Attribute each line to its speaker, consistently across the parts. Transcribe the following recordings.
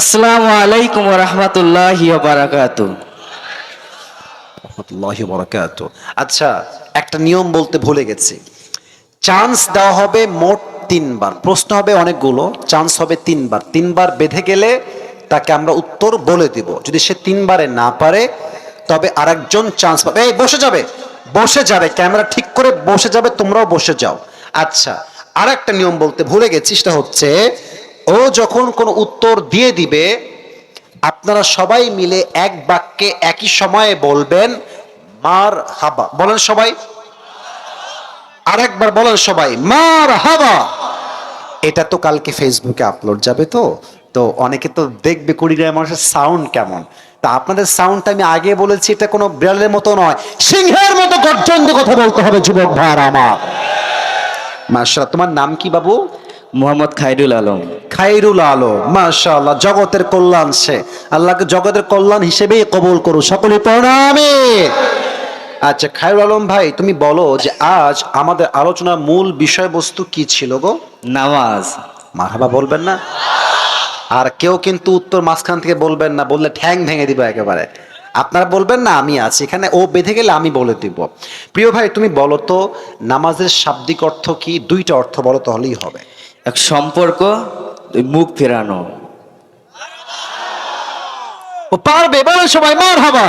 Speaker 1: আসসালামু আলাইকুম রহমতুল্লাহ
Speaker 2: রহমতুল্লাহি বরাকাত আচ্ছা একটা নিয়ম বলতে ভুলে গেছি। চান্স দেওয়া হবে মোট তিনবার। প্রশ্ন হবে অনেকগুলো, চান্স হবে তিনবার। তিনবার বেঁধে গেলে তাকে আমরা উত্তর বলে দিব। যদি সে তিনবারে না পারে, তবে আরেকজন চান্স পাবে। এই, বসে যাবে। বসে যাবে। ক্যামেরা ঠিক করে বসে যাবে, তোমরাও বসে যাও। আচ্ছা আর একটা নিয়ম বলতে ভুলে গেছি, সেটা হচ্ছে ও যখন কোনো উত্তর দিয়ে দিবে, আপনারা সবাই মিলে এক বাক্যে একই সময়ে বলবেন মার হাবা বলেন সবাই। আরেকবার বলেন সবাই মার হাবা এটা তো কালকে ফেসবুকে আপলোড যাবে তো। তো অনেকে তো দেখবে কুড়িগ্রামের মানুষের সাউন্ড কেমন। তা আপনাদের সাউন্ডটা আমি আগে বলেছি, এটা কোনো বিড়ালের মতো নয়, সিংহের মতো গর্জন কথা বলতে হবে, যুবক ভাইয়ার আমার। মাশাআল্লাহ, তোমার নাম কি বাবু?
Speaker 1: মোহাম্মদ খাইরুল আলম।
Speaker 2: খাইরুল আলো মাশাআল্লাহ জগতের কল্যাণ সে। আল্লাহকে জগতের কল্যাণ হিসেবেই কবুল করু সকলে প্রণামে আচ্ছা খাইরুল আলম ভাই তুমি বলো যে আজ আমাদের আলোচনার মূল বিষয়বস্তু কি ছিল গো?
Speaker 1: নামাজ।
Speaker 2: মারহাবা বলবেন না? আর কেউ কিন্তু উত্তর মাঝখান থেকে বলবেন না বললে ঠ্যাং ভেঙে দিব একেবারে। আপনারা বলবেন না আমি আছি। এখানে ও বেঁধে গেলে আমি বলে দিব। প্রিয় ভাই তুমি বলো তো নামাজের শাব্দিক অর্থ কি? দুইটা অর্থ বলো তাহলেই হবে।
Speaker 1: এক সম্পর্ক মুখ ফেরানো।
Speaker 2: ও পারবে বলেন সবাই মার হাবা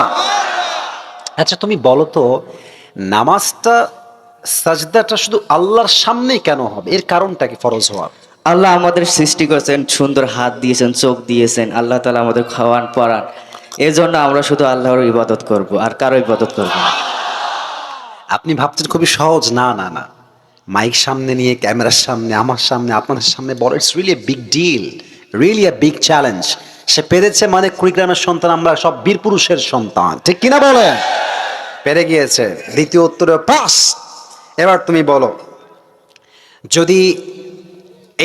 Speaker 2: আচ্ছা তুমি বলো তো নামাজটা সাজদাটা শুধু আল্লাহর সামনেই কেন হবে? এর কারণটা কি ফরজ হওয়ার?
Speaker 1: আল্লাহ আমাদের সৃষ্টি করেছেন সুন্দর হাত দিয়েছেন চোখ দিয়েছেন আল্লাহ তালা আমাদের খাওয়ান পড়ান এই জন্য আমরা শুধু আল্লাহর ইবাদত করব আর কারও ইবাদত করব।
Speaker 2: আপনি ভাবছেন খুবই সহজ না না না। মাইক সামনে নিয়ে, ক্যামেরার সামনে, আমার সামনে, আপনার সামনে, বড় it's really big deal really a big challenge সে পেরেছে মানে কুড়িগ্রামের সন্তান, আমরা সব বীর পুরুষের সন্তান। ঠিক কিনা বলেন? পেরে গিয়েছে। দ্বিতীয় উত্তরে পাস এবার তুমি বলো, যদি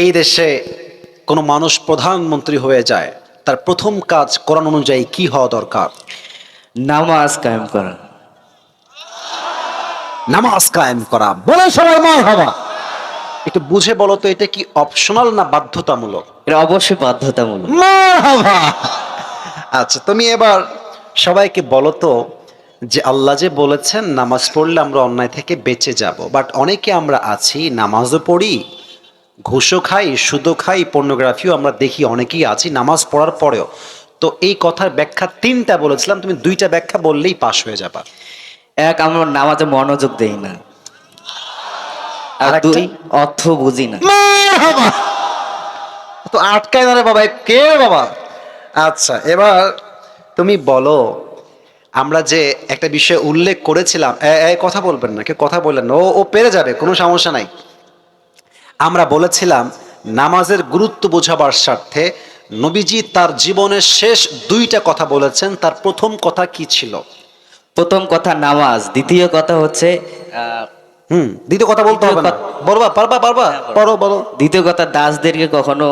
Speaker 2: এই দেশে কোনো মানুষ প্রধানমন্ত্রী হয়ে যায়, তার প্রথম কাজ কোরআন অনুযায়ী কি হওয়া দরকার?
Speaker 1: নামাজ কায়েম করা।
Speaker 2: নামাজ কায়েম করা বলে সবাই মার হবা একটু বুঝে বলো তো এটা কি অপশনাল না বাধ্যতামূলক?
Speaker 1: এটা অবশ্যই বাধ্যতামূলক।
Speaker 2: মারহাবা। আচ্ছা তুমি এবার সবাইকে বলো তো যে আল্লাহ যে বলেছেন নামাজ পড়লে আমরা অন্যায় থেকে বেঁচে যাব। বাট অনেকে আমরা আছি নামাজও পড়ি ঘুষও খাই সুদও খাই পর্নোগ্রাফিও আমরা দেখি অনেকেই আছি নামাজ পড়ার পরেও। তো এই কথার ব্যাখ্যা তিনটা বলেছিলাম তুমি দুইটা ব্যাখ্যা বললেই পাশ হয়ে যাবা।
Speaker 1: এক আমরা নামাজে মনোযোগ দেই না। আর দুই অর্থ বুঝি না।
Speaker 2: তো আটকায় না রে বাবা কে বাবা? আচ্ছা এবার তুমি বলো আমরা যে একটা বিষয় উল্লেখ করেছিলাম কথা বলবেন না কেউ কথা বললেন ও ও পেরে যাবে কোনো সমস্যা নাই। আমরা বলেছিলাম নামাজের গুরুত্ব বোঝাবার স্বার্থে নবীজি তার জীবনের শেষ দুইটা কথা বলেছেন তার প্রথম কথা কি ছিল?
Speaker 1: প্রথম কথা নামাজ দ্বিতীয় কথা হচ্ছে
Speaker 2: হুম দ্বিতীয় কথা বলতে হবে না। বলবা পারবা পারবা পড়ো বলো।
Speaker 1: দ্বিতীয় কথা দাসদেরকে কখনো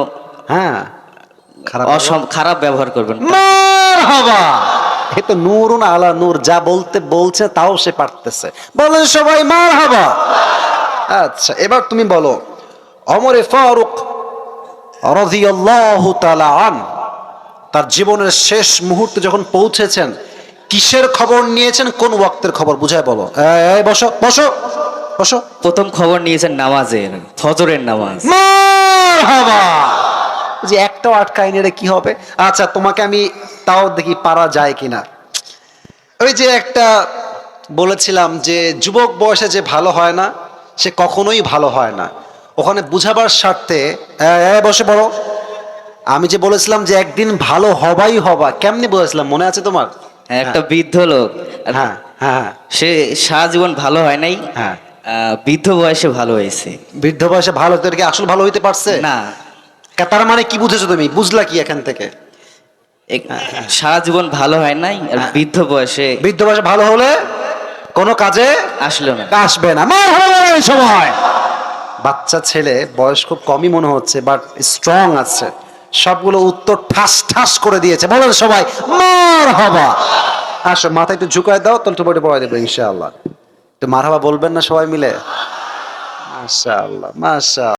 Speaker 2: হ্যাঁ। খারাপ
Speaker 1: অসম খারাপ ব্যবহার করবেন।
Speaker 2: মারহাবা! এ তো নূরুন আলা নূর যা বলতে বলছে তাও সে পারতেছে। বলেন সবাই মারহাবা! আচ্ছা এবার তুমি বলো অমরে ফারুক রাদিয়াল্লাহু তাআলা আন তার জীবনের শেষ মুহূর্তে যখন পৌঁছেছেন কিসের খবর নিয়েছেন? কোন ওয়াক্তের খবর? বুঝায় বলো। বসো বসো বসো।
Speaker 1: প্রথম খবর নিয়েছেন নামাজের ফজরের নামাজ।
Speaker 2: যে একটাও আটকায় নিলে কি হবে? আচ্ছা তোমাকে আমি তাও দেখি পারা যায় কিনা। ওই যে একটা বলেছিলাম যে যুবক বয়সে যে ভালো হয় না সে কখনোই ভালো হয় না। ওখানে বুঝাবার স্বার্থে বসে পড়ো। আমি যে বলেছিলাম যে একদিন ভালো হবাই হবা কেমনি বলেছিলাম মনে আছে তোমার?
Speaker 1: একটা বৃদ্ধ লোক।
Speaker 2: হ্যাঁ হ্যাঁ হ্যাঁ।
Speaker 1: সে সারা জীবন ভালো হয় নাই।
Speaker 2: হ্যাঁ।
Speaker 1: বৃদ্ধ বয়সে ভালো হয়েছে।
Speaker 2: বৃদ্ধ বয়সে ভালো তোর কি আসল ভালো হইতে পারছে?
Speaker 1: না।
Speaker 2: তার মানে কি বুঝেছ তুমি? বুঝলা কি এখান থেকে?
Speaker 1: সারা জীবন ভালো হয় নাই আর
Speaker 2: হ্যাঁ।
Speaker 1: বৃদ্ধ বয়সে
Speaker 2: বৃদ্ধ বয়সে ভালো হলে কোনো কাজে
Speaker 1: আসলো না।
Speaker 2: আসবে না। সময়। বাচ্চা ছেলে বয়স খুব কমই মনে হচ্ছে বাট স্ট্রং আছে। সবগুলো উত্তর ঠাস ঠাস করে দিয়েছে। বলেন সবাই মার হবা। আসো মাথা একটু ঝুঁকায় দাও, তাহলে তোমার পড়াই দেবো, ইনশাআল্লাহ। তো মারহাবা বলবেন না সবাই মিলে? মাশাআল্লাহ মাশা